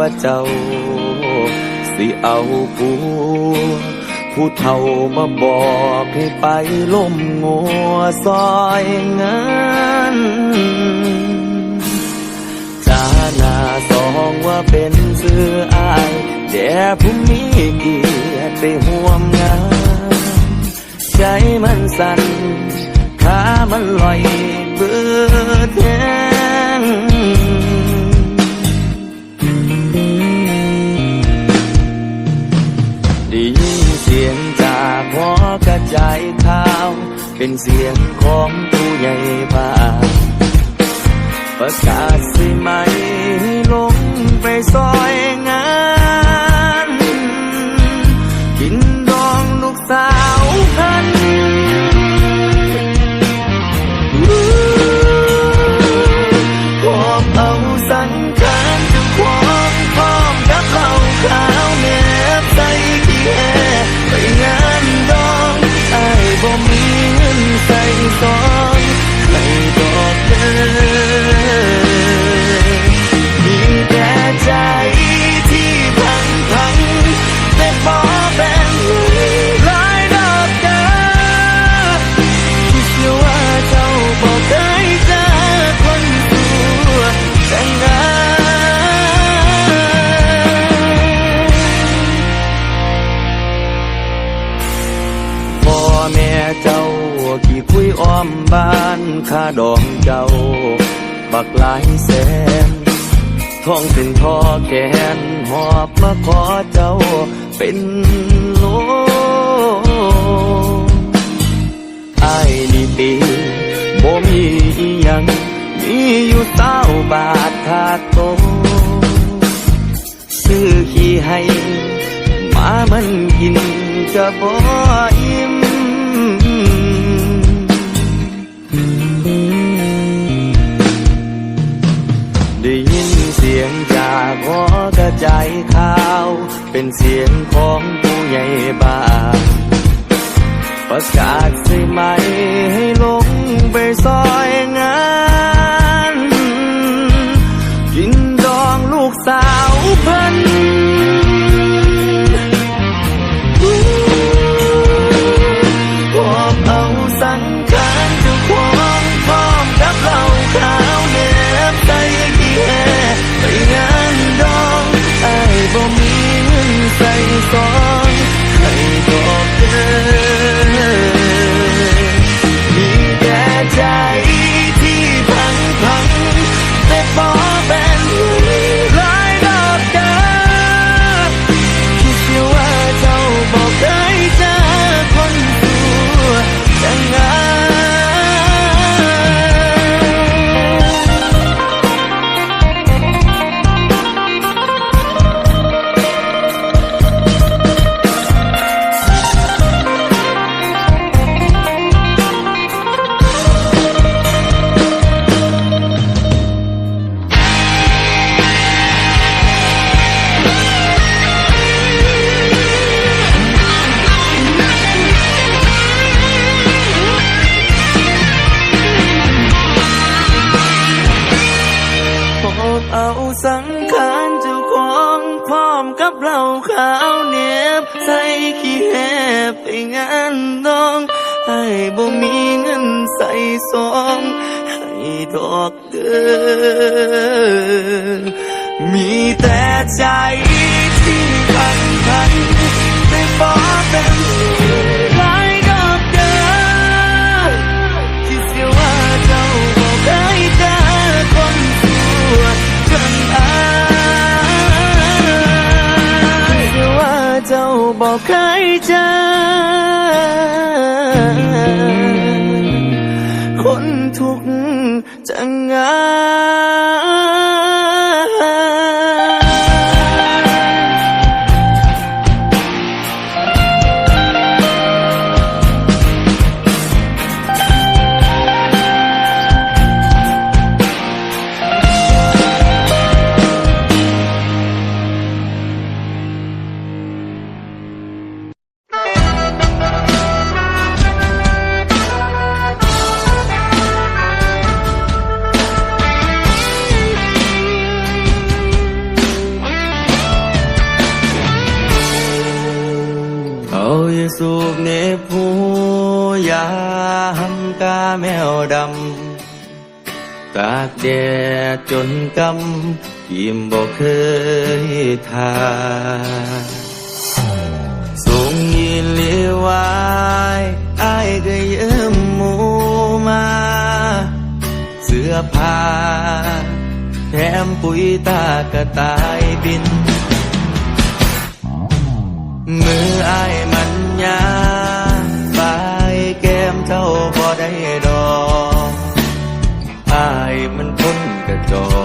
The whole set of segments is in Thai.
ว่าเจ้า สิเอาผัวผู้เฒ่ามาบอกให้ไปล่มงัวซอยงานจาหน้าสองว่าเป็นซื้ออายแด่ผู้มีเกียรติไปห่วมงาน ใจมันสั่นขามันลอยเบิดแท เป็นเสียงของผู้ใหญ่บ้านประกาศสิไหมให้ลงไปซอย ท้องถึงทอแขนหอบมาขอเจ้าเป็นโลกไอ้นี่ตีบ่มีอิหยัง มีอยู่เต้าบาทขาดโตซื้อขี้ให้หมามันกินจะบ่อิ่ม ได้ยินเสียงจากหอกระจายข่าว เป็นเสียงของผู้ใหญ่บ้านประกาศใช่ไหมให้ลงไปซอยงาน กินดองลูกสาวเพัน มีแต่ใจที่พันพัน tanga จนกำยิ่มบอกเคยทาส่งยนเลียวายไอ้ก็เยิ้มมูมา เสื้อผ้าแถมปุ๋ยตากระตายบิน มือไอ้มันยาปลายแก้มเจ้าบ่ได้ดอก Cristo.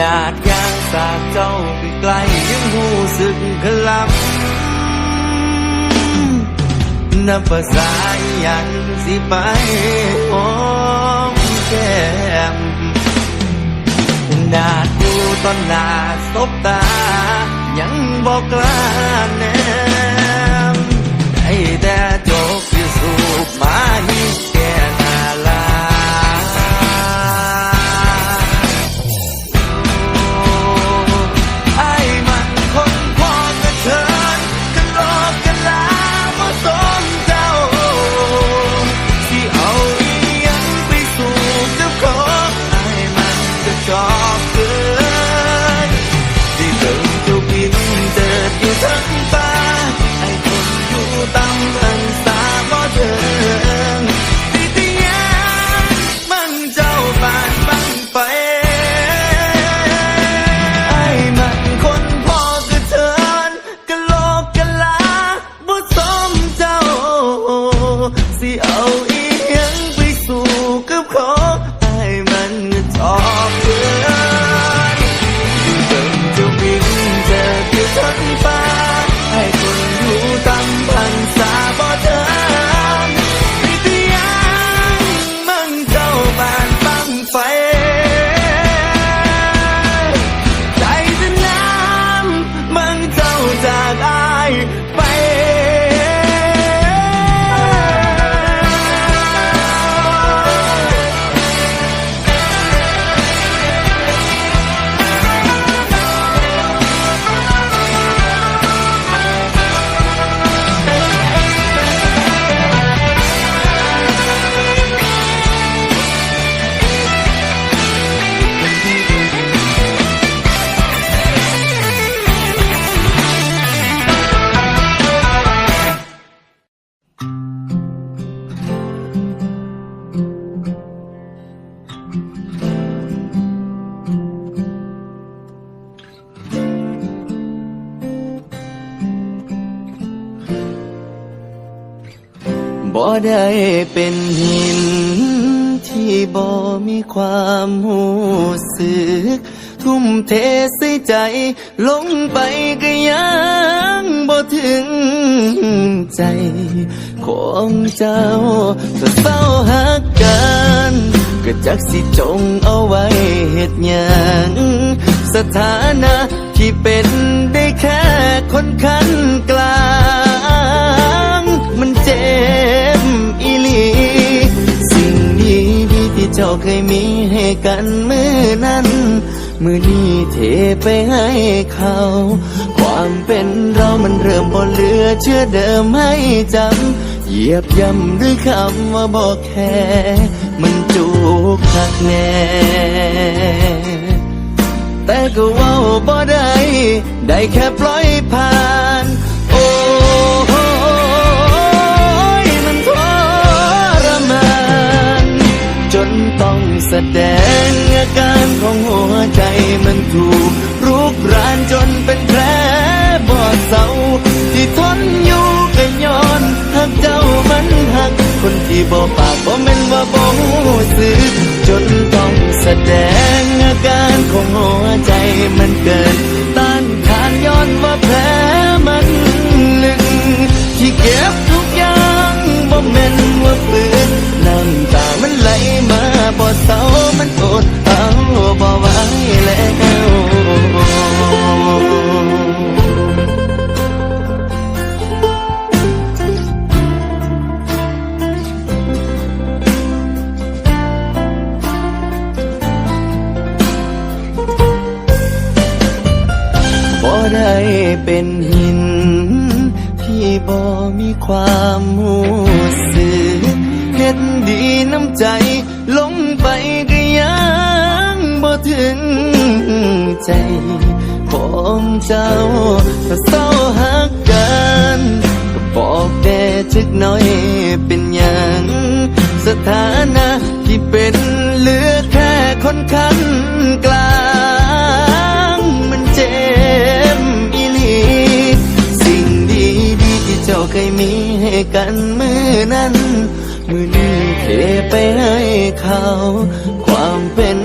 นาดยางสากเจ้าไปไกลยังหูสึกขลับนับภาษาอย่างสิไปหอมแก้มนาดกูตอนหนาสบตา ยังบอกลาแนมให้แต่จบอยู่สูบมาหิ บ่มีความหูสึก ทุ่มเทใส่ใจ ลงไปก็ยังบ่ถึงใจ ของเจ้าก็เศร้าหักกันก็จักสิจงเอาไว้เหตุยังสถานะที่เป็นได้แค่คนขันกลาง เจ้าเคยมีให้กันมือนั้น มือนี้เทไปให้เขา ความเป็นเรามันเริ่มบ่เหลือเชื่อเดิมให้จำ เหยียบย่ำด้วยคำว่าบอกแค่ มันจูกหักแน่แต่ก็ว่าบ่ได้ ได้แค่ปล่อย มันถูกรุกรานจนเป็นแผลบอดเศร้าที่ทนอยู่ก็ย้อนหักเจ้ามันหัก คนที่บอกปากบ่แม่นว่าบ่รู้สึกจนต้องแสดงอาการของหัวใจมันเกินต้านทานย้อนว่าแผลมันลึกที่เก็บทุกอย่างบ่แม่นว่าปืนน้ำตามันไหลมาบ่เศร้ามันอด บ่ไหวแล้วบ่ได้เป็นหิน ที่บ่มีความหู ใจของเจ้าถ้าเศร้าหักกันก็บอกแด่จักน่อยเป็นหยังสถานะที่เป็นเหลือแค่คนคันกลางมันเจ็บอีหลีสิ่งดีดีๆที่เจ้าเคยมีให้กันมือนั้น มือนี้เทไปให้เขา ความเป็น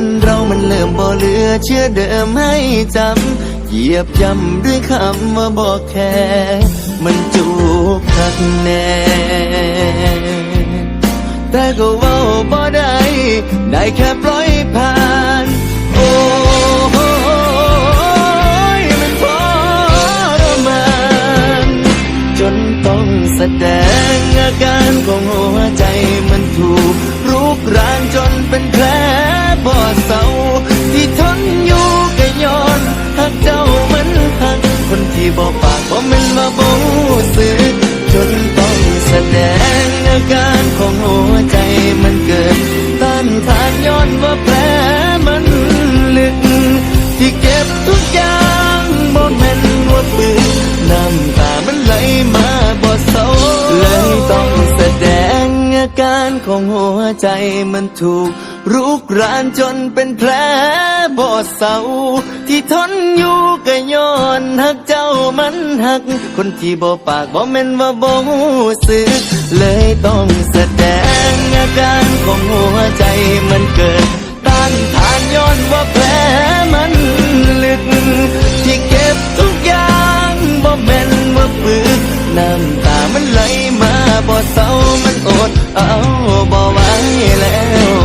เรามันเริ่มบ่เหลือเชื่อเดิมให้จำเหยียบย่ำด้วยคำว่าบอกแค่ มันจูบคักแน่แต่ก็ว่าบ่ได้ได้แค่ปล่อยผ่าน โอ้โหมันทรมานจนต้องแสดงอาการของหัวใจมันถูก กรานจนเป็นแผลบอเศร้าที่ทนอยู่ก็ย้อนหักเจ้ามันหักคนที่บอกปากว่ามันมาบ่รู้สึกจนต้องแสดงอาการของหัวใจมันเกิดต้านทานย้อนว่าแผลมันลึก ที่เก็บทุกอย่างบ่แม่นว่าปืนน้ำตามันไหลมาบ่เศร้าเลยต้อง การของหัวใจมันถูกรุกรานจนเป็นแผลบ่เศร้าที่ทนอยู่ก็ย้อนหักเจ้ามันหัก คนที่บ่ปากบ่แม่นว่าบ่รู้สึก เลยต้องแสดงอาการของหัวใจมันเกิดต้านทานย้อนว่าแผลมันลึก ที่เก็บทุกอย่างบ่แม่นว่าปึกน้ำตามันไหลมาบ่เศร้ามันอด เอาบ่ไหวแล้ว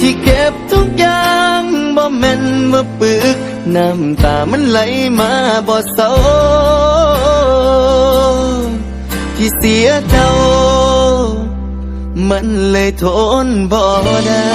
ที่เก็บทุกอย่างบ่แม่นว่าปึกน้ำตามันไหลมาบ่เศร้าที่เสียเจ้า มันเลยทนบ่ได้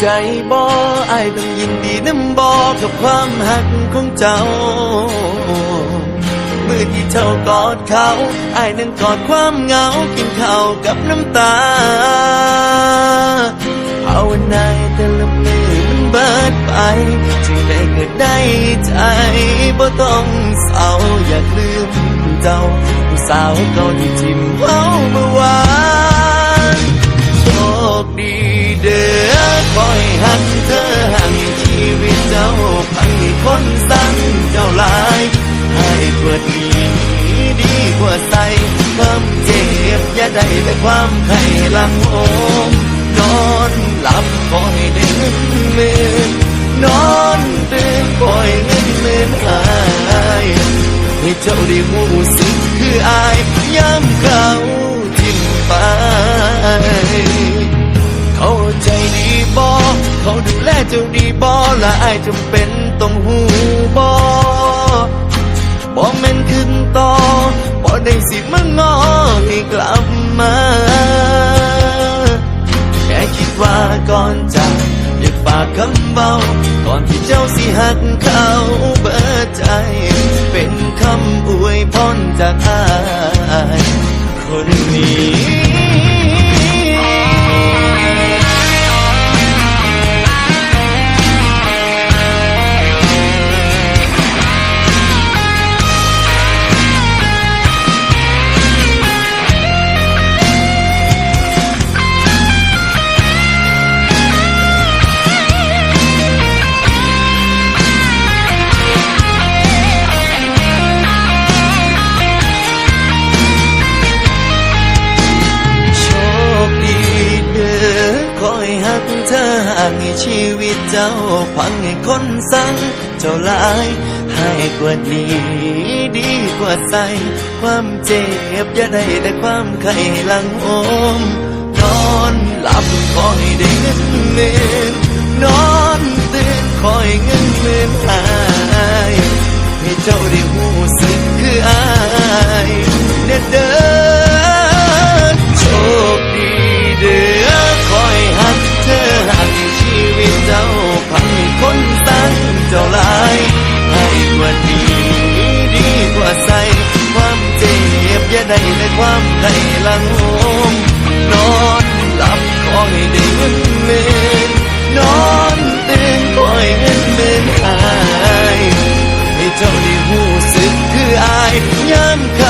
ใจบ่อายต้องยินดีน้ำบ่กับความหักของเจ้า มือที่เจ้ากอดเขาไอ้ายนั่งกอดความเหงากินข้าวกับน้ำตาภาวนาให้แต่ละมือมันเบิดไปจึงได้เกิดได้ใจบ่ต้องเศร้าอยากลืมเจ้าผู้สาวเก่าที่ทิมเฮาเมื่อวาน อคอยหักเธอหักชีวิตเจ้าพังให้คนสั่งเจ้าลายให้กว่าดีดีกว่าใสความเจ็บอย่าได้แต่ความไข้ลังโอมนอนหลับคอยได้เงินหมื่นนอนตื่นคอยเงินหมื่นหายให้เจ้าได้หูสึกคืออายย้ำเขาทิ้งไป เขาใจดีบอเขาดูแลเจ้าดีบอและไอายจำเป็นต้องหูบอบอกแม่นขึ้นต่อบ่ได้สิมางอให้กลับมา แค่คิดว่าก่อนจากอยากฝากคำเบา ก่อนที่เจ้าสิหักเขาเบิดใจ เป็นคำอวยพรจากอายคนนี้ เธอห่างให้ชีวิตเจ้าพังให้คนสั่งเจ้าหลายให้กว่าดีดีกว่าใสความเจ็บอย่าได้แต่ความไข้หลังโอม นอนหลับคอยได้เงินหมื่นนอนตื่นคอยเงินหมื่นหายให้เจ้าได้หูสึกคืออายเด้อเด้อ เจ้าลายให้กว่าดีดีกว่าใส่ความเจ็บอย่าได้ในความใดลังโอมนอนหลับคอยได้เงินเมนนอนตื่นคอยเงินเมนหายให้เจ้าได้หูสึกคืออายย้ำค่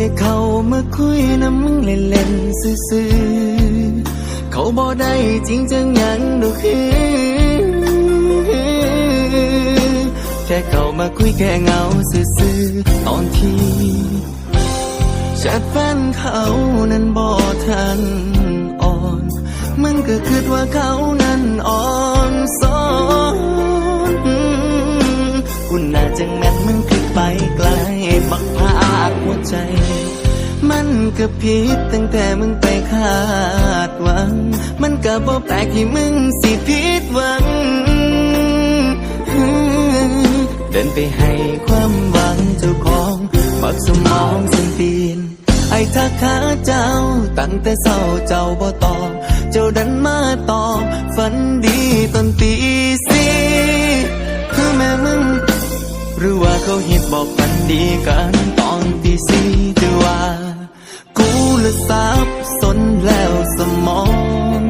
แค่เขามาคุยน้ำมึงเล่นๆซื่อๆเขาบอกได้จริงจังหยังดูคือแค่เขามาคุยแค่เงาซื่อๆตอนที่แชทแฟนเขานั้นบอทันอ่อนมันก็คิดว่าเขานั้นอ่อนสอนคุณน่าจังแม่นมึงคือไปไกลบักพากหัวใจ ก็ผิดตั้งแต่มึงไปคาดหวัง มันก็บ่แปลกที่มึงสิผิดหวัง เดินไปให้ความหวังเจ้าของบักสมองสันเปลี่ยนไอ้ทักหาเจ้าตั้งแต่เศร้าเจ้าบ่ตอบเจ้าดันมาตอบฝันดีตอนตีสี่คือแม่มึง หรือว่าเขาฮิตบอกกันดีกันตอนที่สี่หรือว่า ละสับสนแล้วสมอง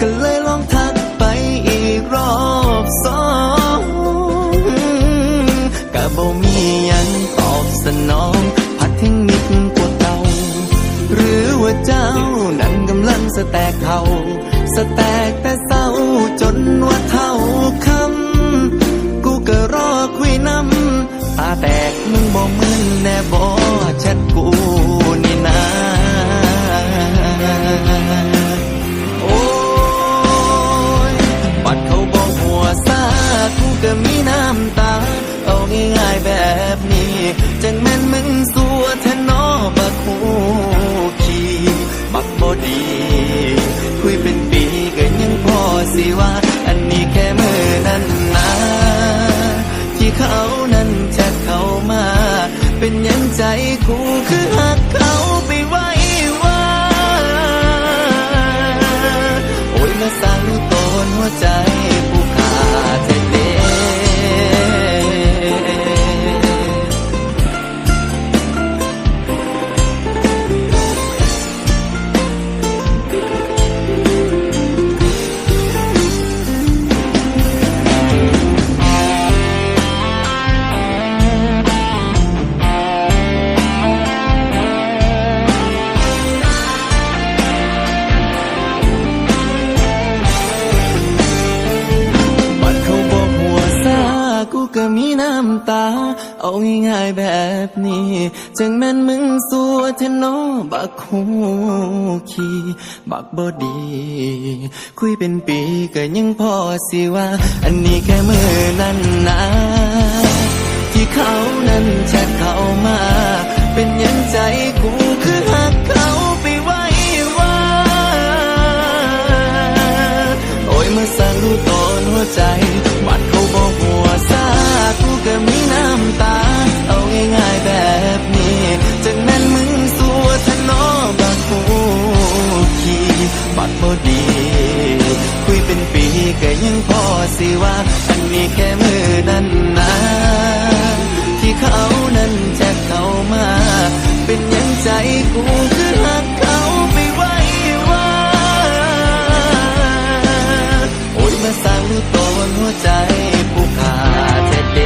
ก็เลยลองทักไปอีกรอบสองก็บ่มียังตอบสนองพัดเทคนิคกว่าเก่าหรือว่าเจ้านั้นกำลังสแตกเขาสแตกแต่เศร้าจนว่าเท่าคำกูก็รอคุยนำตาแตกมึงบ่มึนแน่บ่แชทกู หยัง เอาง่ายๆแบบนี้ จังแม่นมึงสัวเทนอบักคูขีบักบอดี คุยเป็นปีก็ยังพอสิว่า อันนี้แค่มือนั้นนะที่เขานั้นแชทเข้ามา เป็นยังใจกูคือหักเขาไปไว้ว่า โอ้ยเมื่อสั่งดูตอนหัวใจบัดเขาบอก กูก็มีน้ำตา เอาง่ายๆแบบนี้จังแม่นมึงสัวทะนอบักกูขี่บัดบอดี คุยเป็นปีก็ยังพอสิว่า อันนี้แค่มือนั้นนะที่เขานั้นแชทเข้ามา เป็นยังใจกูคือหักเขาไปไว้ว่า โอ้ยมาสร้างรู้ตนหัวใจผู้ขาดแท้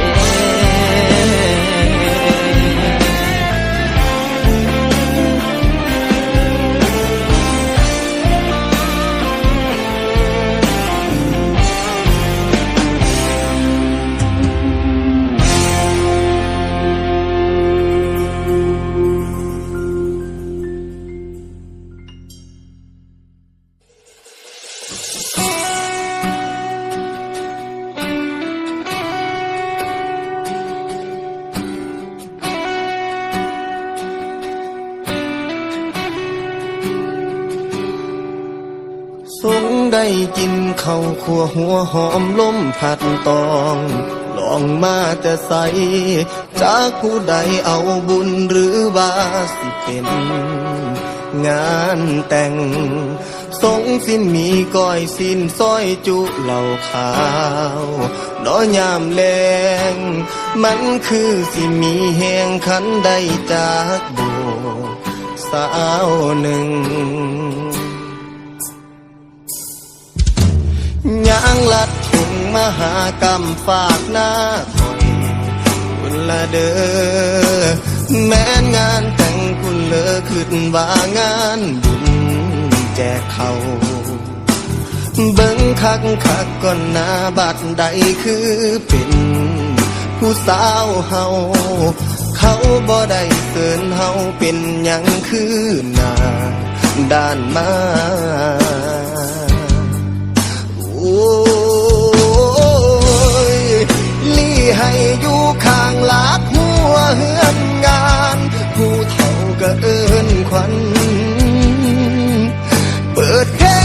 ได้กินข้าวขัวหัวหอมล้มผัดตอง ลองมาแต่ใสจากผู้ใดเอาบุญหรือว่าสิเป็น งานแต่ง สงสินมีก้อยสินซอยจุเหล่าขาวน้อยามแรงมันคือสิมีแหงขันได้จากโบสาวหนึ่ง ลัดถุงมหากรรมฝากหน้าคอยคุณละเด้อแม้นงานแต่งคุณเลอขึ้นว่างานบุญแจกเขาเบิ่งคักคักก่อนหน้าบัดใดคือเป็น ผู้สาวเฮาเขาบ่ได้เกินเฮาเป็นหยังคือหน้าด้านมา โอ้ อยู่ข้างหลักหัวเฮือนงาน ผู้เฒ่าก็เอินขวัน เปิดแค่